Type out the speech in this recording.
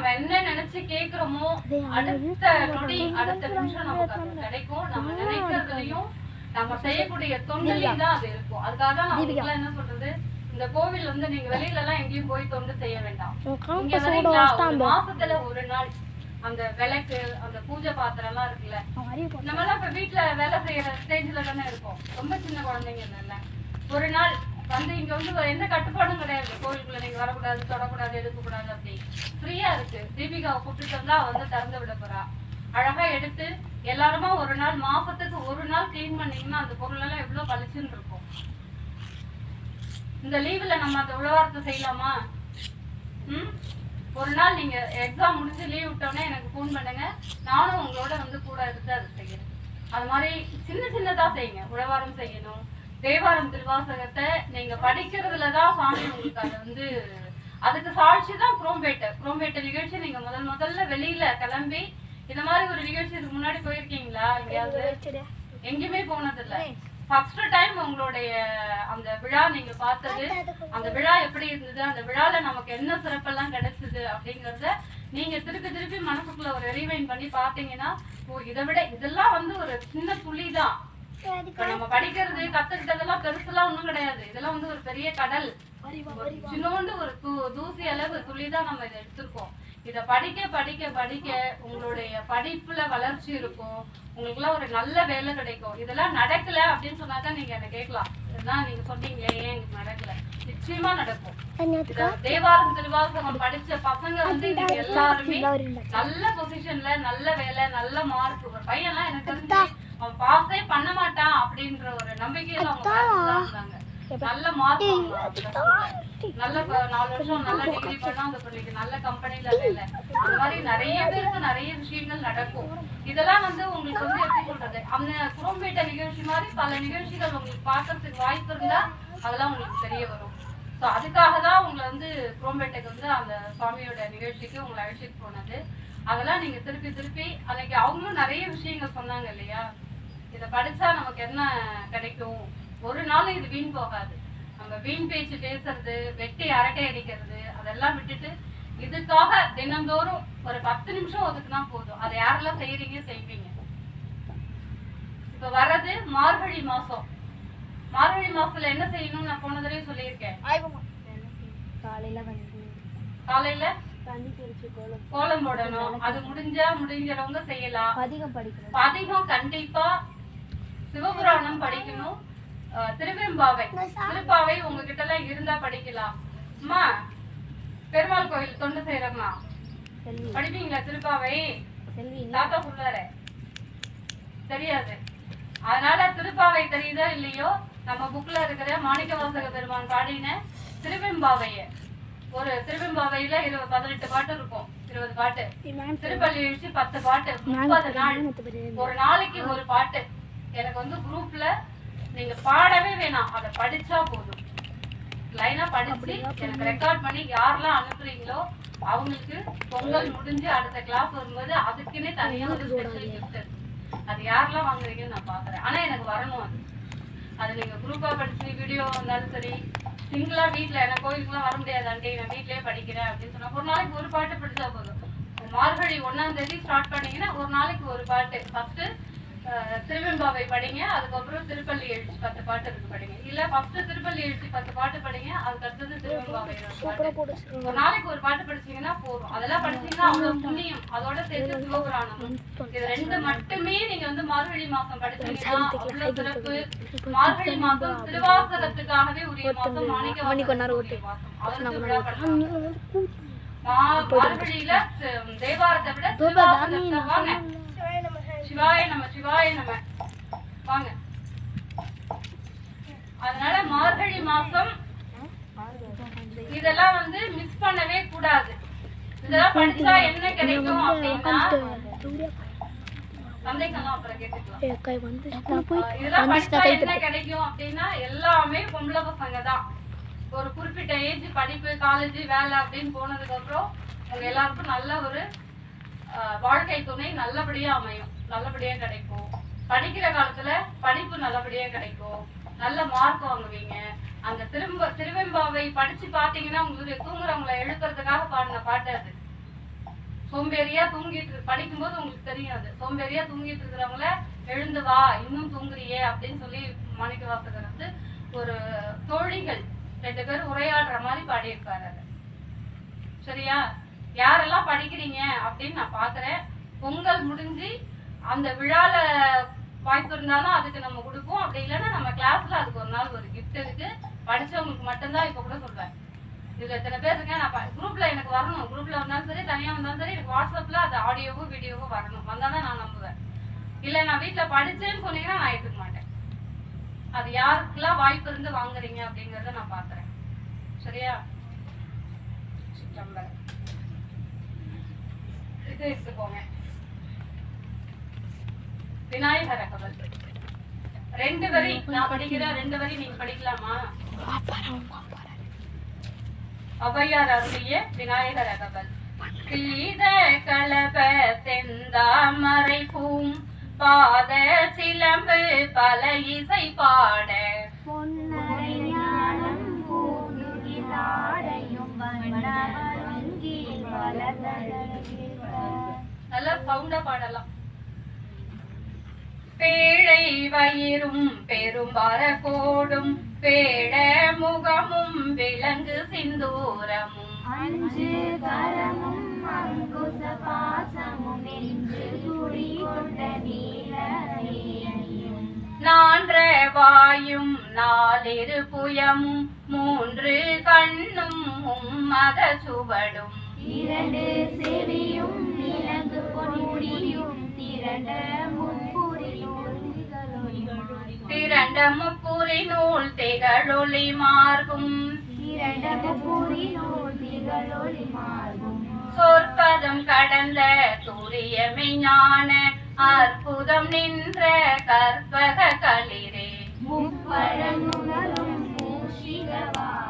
நம்ம என்ன நினைச்சு கேக்குறோமோ அடுத்த நொடி அடுத்த நிமிஷம் நமக்கு அது கிடைக்கும். நம்ம நினைக்கிறதுலயும் நம்ம செய்யக்கூடிய தொண்டிலையும் தான் அது இருக்கும். அதுக்காக தான் நான் என்ன சொல்றது? இந்த கோவில் வந்து நீங்க வெளியில எல்லாம் எங்கேயும் போய் தொண்டு செய்ய வேண்டாம். இங்க வரீங்களா மாசத்துல ஒரு நாள் அந்த விளக்கு அந்த பூஜை பாத்திரம் எல்லாம் இருக்குல்ல நம்ம எல்லாம் இப்ப வீட்டுல வேலை செய்யற ஸ்டேஜ்ல தானே இருக்கோம். ரொம்ப சின்ன குழந்தைங்க இல்ல ஒரு நாள் வந்து இங்க வந்து எந்த கட்டுப்பாடும் கிடையாது. நீங்க வரக்கூடாது தொடக்கூடாது எடுக்கக்கூடாது அப்படி. ஃப்ரீயா இருக்கு. தீபிகாவை கூப்பிட்டு வந்தா வந்து திறந்து விட போறா. அழகா எடுத்து எல்லாருமா ஒரு நாள் மாசத்துக்கு ஒரு நாள் கிளீன் பண்ணீங்கன்னா அந்த பொருள் எல்லாம் எவ்வளவு பளிச்சுன்னு இருக்கும். இந்த லீவுல நம்ம அந்த உழவாரத்தை செய்யலாமா? ம்? ஒரு நாள் நீங்க எக்ஸாம் முடிஞ்சு லீவ் விட்டோடனே எனக்கு ஃபோன் பண்ணுங்க. நானும் உங்களோட வந்து கூட இருந்து அதை செய்யறேன். அது மாதிரி சின்ன சின்னதா செய்யுங்க. உழவாரம் செய்யணும். தேவாரம் திருவாசகத்தை நீங்க படிக்கிறதுல தான் சாமி உங்களுக்கு அதை வந்து அதுக்கு சாட்சி தான் குரோம்பேட்டை. குரோம்பேட்டை நிகழ்ச்சி நீங்க முதல் முதல்ல வெளியில கிளம்பி இந்த மாதிரி ஒரு நிகழ்ச்சி இதுக்கு முன்னாடி போயிருக்கீங்களா? எங்கேயாவது? எங்கேயுமே போனதில்ல. ஃபர்ஸ்ட் டைம் உங்களுடைய அந்த விழா நீங்க பார்த்தது. அந்த விழா எப்படி இருந்தது? அந்த விழால நமக்கு என்ன சிறப்பெல்லாம் கிடைச்சது அப்படிங்கறத நீங்க திருப்பி திருப்பி மனசுக்குள்ள ஒரு ரீவைன் பண்ணி பாத்தீங்கன்னா இதை விட இதெல்லாம் வந்து ஒரு சின்ன தான் இப்ப நம்ம படிக்கிறது கத்துக்கிட்டதெல்லாம் பெருசுலாம் ஒண்ணும் கிடையாது. இதெல்லாம் வந்து ஒரு பெரிய கடல். சின்னோண்டு ஒரு தூ- தூசி அளவு துளிதான் நம்ம இதை எடுத்திருக்கோம். இத படிக்க படிக்க படிக்க உங்களுடைய படிப்புல வளர்ச்சி இருக்கும். உங்களுக்குலாம் ஒரு நல்ல வேலை கிடைக்கும். இதெல்லாம் நடக்கல அப்படின்னு சொன்னாதான் நீங்க என்ன கேட்கலாம். இதெல்லாம் நீங்க சொன்னீங்களே ஏன் எனக்கு நடக்கல? நிச்சயமா நடக்கும். தேவாரம் திருவாசகம் படிச்ச பசங்க வந்து எல்லாருமே நல்ல பொசிஷன்ல நல்ல வேலை நல்ல மார்க் ஒரு பையன்லாம் எனக்கு தெரிஞ்சு அவன் பாஸே பண்ண மாட்டான் அப்படின்ற ஒரு நம்பிக்கையில அவங்க இருந்தாங்க. நல்ல மார்க் நல்ல நாலு வருஷம் நல்ல டிகிரி பண்ணா அந்த பிள்ளைக்கு நல்ல கம்பெனில வேலை. அந்த மாதிரி நிறைய பேருக்கு நிறைய விஷயங்கள் நடக்கும். இதெல்லாம் வந்து உங்களுக்கு வந்து எப்படி சொல்றது? அந்த குரோம்பேட்டை நிகழ்ச்சி மாதிரி பல நிகழ்ச்சிகள் உங்களுக்கு பார்க்கறதுக்கு வாய்ப்பு இருந்தா அதெல்லாம் உங்களுக்கு தெரிய வரும். ஸோ அதுக்காக தான் உங்களை வந்து குரோம்பேட்டைக்கு வந்து அந்த சுவாமியோட நிகழ்ச்சிக்கு உங்களை அழைச்சிட்டு போனது. அதெல்லாம் நீங்க திருப்பி திருப்பி அன்னைக்கு அவங்களும் நிறைய விஷயங்கள் சொன்னாங்க இல்லையா? இதை படிச்சா நமக்கு என்ன கிடைக்கும்? ஒரு நாள் இது வீண் போகாது. நம்ம வீண் பேச்சு பேசுறது வெட்டி அரட்டை அடிக்கிறது அதெல்லாம் விட்டுட்டு இதுக்காக தினந்தோறும் ஒரு பத்து நிமிஷம் ஒதுக்குனா போதும். அதை யாரெல்லாம் செய்யறீங்க செய்வீங்க? இப்ப வர்றது மார்கழி மாசம். மார்கழி மாசத்துல என்ன செய்யணும்னு நான் போன தடவை சொல்லியிருக்கேன். காலையில வந்து காலையில கோலம் போடணும். அது முடிஞ்சா முடிஞ்சவங்க செய்யலாம். அதிகம் படிக்கணும். அதிகம் கண்டிப்பா சிவபுராணம் படிக்கணும். திருவெம்பாவை திருப்பாவை உங்ககிட்ட எல்லாம் இருந்தா படிக்கலாம். அம்மா பெருமாள் கோயில் தொண்டு செய்யறம்மா படிப்பீங்களா திருப்பாவை? தாத்தா சொல்றாரு தெரியாது. அதனால திருப்பாவை தெரியுதோ இல்லையோ நம்ம புக்ல இருக்கிற மாணிக்கவாசக பெருமான் பாடின திருவெம்பாவைய ஒரு திருவெம்பாவையில இருபது பதினெட்டு பாட்டு இருக்கும். இருபது பாட்டு. திருப்பள்ளி பத்து பாட்டு. முப்பது நாள். ஒரு நாளைக்கு ஒரு பாட்டு. எனக்கு வந்து குரூப்ல நீங்க பாடவே வேணாம். அதை படிச்சா போதும். லைனா படிச்சு எனக்கு ரெக்கார்ட் பண்ணி யாரெல்லாம் அனுப்புறீங்களோ அவங்களுக்கு பொங்கல் முடிஞ்சு அடுத்த கிளாஸ் வரும்போது அதுக்குன்னே தனியா ஒரு ஸ்பெஷல் இருக்கு. அது யாரெல்லாம் வாங்குறீங்கன்னு நான் பாக்குறேன் ஆனா எனக்கு வரணும் அது. அது நீங்க குரூப்பா படிச்சு வீடியோ வந்தாலும் சரி சிங்கிளா வீட்ல எனக்கு கோயிலுக்குலாம் வர முடியாது ஆண்டி நான் வீட்லயே படிக்கிறேன் அப்படின்னு சொன்னா ஒரு நாளைக்கு ஒரு பாட்டு படிச்சா போதும். மார்கழி ஒண்ணாம் தேதி ஸ்டார்ட் பண்ணீங்கன்னா ஒரு நாளைக்கு ஒரு பாட்டு. ஃபர்ஸ்ட் திருவெம்பாவை படிங்க அதுக்கப்புறம் திருப்பள்ளி எழுச்சி பத்து பாட்டு இருக்கு படிங்க. இல்ல ஃபர்ஸ்ட் திருப்பள்ளி எழுச்சி பத்து பாட்டு படிங்க அதுக்கு அடுத்தது திருவெம்பாவை நாளைக்கு ஒரு பாட்டு படிச்சீங்கன்னா போதும். அதெல்லாம் படிச்சீங்கன்னா அவ்வளவு புண்ணியம். அதோட சேர்த்து சிவபுராணம் இது ரெண்டு மட்டுமே நீங்க வந்து மார்கழி மாசம் படிச்சீங்கன்னா அவ்வளவு சிறப்பு. மார்கழி மாசம் திருவாசகத்துக்காகவே உரிய மாசம் மாணிக்க மாசம் அதற்கு விழா பண்ணலாம். மா- மார்கழியில தேவாரத்தை விட திருவாசகத்தை வாங்க. சிவாய நம சிவாய நம. வாங்க. அதனால மார்கழி மாசம் இதெல்லாம் வந்து மிஸ் பண்ணவே கூடாது. இதெல்லாம் படிச்சா என்ன கிடைக்கும் அப்படின்னா கிடைக்கும் எல்லாமே பொம்பளை பசங்க தான். ஒரு குறிப்பிட்ட ஏஜ் படிப்பு காலேஜ் வேலை அப்படின்னு போனதுக்கு அப்புறம் உங்க எல்லாருக்கும் நல்ல ஒரு வாழ்க்கை துணை நல்லபடியா அமையும். நல்லபடியா கிடைக்கும். படிக்கிற காலத்துல படிப்பு நல்லபடியா கிடைக்கும். நல்ல மார்க் வாங்குவீங்க. அந்த திரும்ப திருவெம்பாவை படிச்சு பாத்தீங்கன்னா உங்களுக்கு தூங்குறவங்களை எழுப்புறதுக்காக பாடின பாட்டு அது. சோம்பேறியா தூங்கிட்டு படிக்கும்போது உங்களுக்கு தெரியும் அது. சோம்பேறியா தூங்கிட்டு இருக்கிறவங்கள எழுந்து வா இன்னும் தூங்குறியே அப்படின்னு சொல்லி மாணிக்க வாசகர் வந்து ஒரு தோழிகள் ரெண்டு பேரும் உரையாடுற மாதிரி பாடியிருப்பாரு அது. சரியா? யாரெல்லாம் படிக்கிறீங்க அப்படின்னு நான் பாக்குறேன். பொங்கல் முடிஞ்சு அந்த விழால வாய்ப்பு இருந்தாலும் அதுக்கு நம்ம கொடுப்போம். அப்படி இல்லைன்னா நம்ம கிளாஸ்ல அதுக்கு ஒரு நாள் ஒரு கிஃப்ட் இருக்கு. படிச்சவங்களுக்கு மட்டும்தான் இப்ப கூட சொல்றேன். இதுல எத்தனை பேர் இருக்கேன். நான் குரூப்ல எனக்கு வரணும். குரூப்ல வந்தாலும் சரி தனியா வந்தாலும் சரி எனக்கு வாட்ஸ்அப்ல அது ஆடியோவோ வீடியோவோ வரணும். வந்தாதான் நான் நம்புவேன். இல்ல நான் வீட்டுல படிச்சேன்னு சொன்னீங்கன்னா நான் எடுத்துக்க மாட்டேன். அது யாருக்கெல்லாம் வாய்ப்பு இருந்து வாங்குறீங்க அப்படிங்கறத நான் பாக்குறேன். சரியா? சிற்றம்பலம். எடுத்து எடுத்துக்கோங்க. விநாயகர் அகவல் ரெண்டு வரி நான் படிக்கிற ரெண்டு வரி நீங்க படிக்கலாமா? ஔவையார் அருளிய விநாயகர் அகவல் சீத கலப செந்தாமரை பூம் பாத சிலம்பு பல இசை பாட சவுண்டா பாடலாம். பேழை வயிறும் பெரும்பார கோடும் பேட முகமும் விலங்கு சிந்தூரமும். அஞ்சு கரமும் அங்குச பாசமும் நெஞ்சு குடி கொண்ட நான்ற வாயும் நாலிரு புயமும் மூன்று கண்ணும் மத சுவடும் இரண்டு செவியும் திரண்ட நூல் திகழொளி மார்கும். சொற்பதம் கடந்த சூரிய விஞ்ஞான அற்புதம் நின்ற கற்பக களிரே. முப்பழம் பூஷிகவா